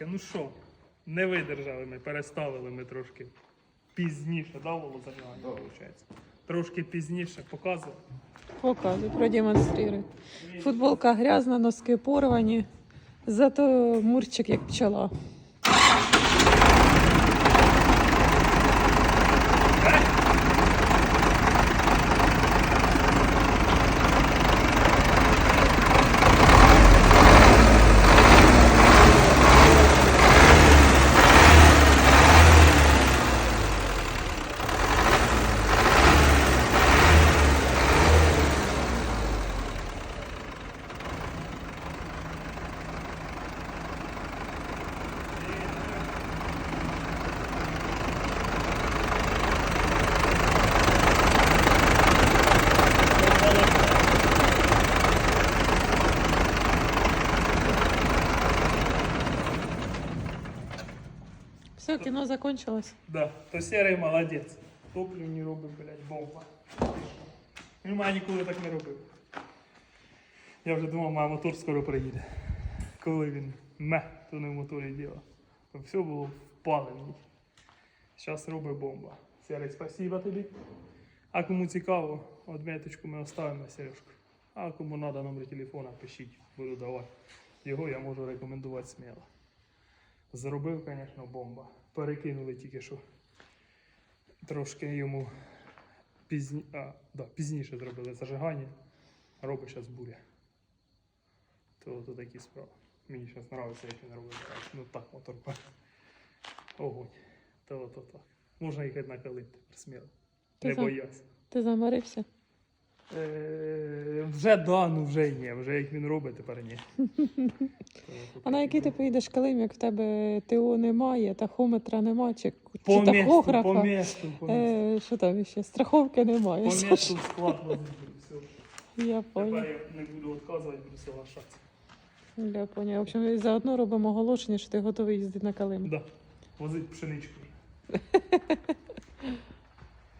Ну що, не видержали ми, переставили ми трошки пізніше, да, Володимир? виходить? Трошки пізніше показував. Показуй, продемонструй. Футболка грязна, носки порвані. Зато мурчик як пчола. Все, кіно закончилось. Да, то серий молодець. Топлівні робить, блядь, бомба. Мене ніколи так не робив. Я вже думав, моя мотор скоро приїде. Коли він ме, то не в моторі діло. То все було в впалений. Зараз робить бомба. Серий, спасибо тобі. А кому цікаво, отметочку ми оставимо Сережку. А кому треба номер телефона, пишіть, буду давати. Його я можу рекомендувати сміло. Зробив, звісно, бомба. Перекинули тільки що. Трошки йому пізні... а, да, пізніше зробили зажигання. Робить зараз буря. То, то такі справи. Мені зараз подобається, як він робить. Ну так, мотор. Огонь. То, то так. Можна їхати на калит тепер сміло. Не боявся. Ти замарився? Е, вже да, ну вже ні. Вже як він робить, тепер ні. А на який ти поїдеш Калим, як в тебе ТО немає, тахометра немає, чи, По чи місту, тахографа? по місту, по місту. Е, що там ще? Страховки немає. По місту склад возити. Все. Я Тепер поняла. я не буду відказувати, буду соглашатися. Я поняла. В общем, заодно робимо оголошення, що ти готовий їздити на Калим. Да. Возить пшеничку.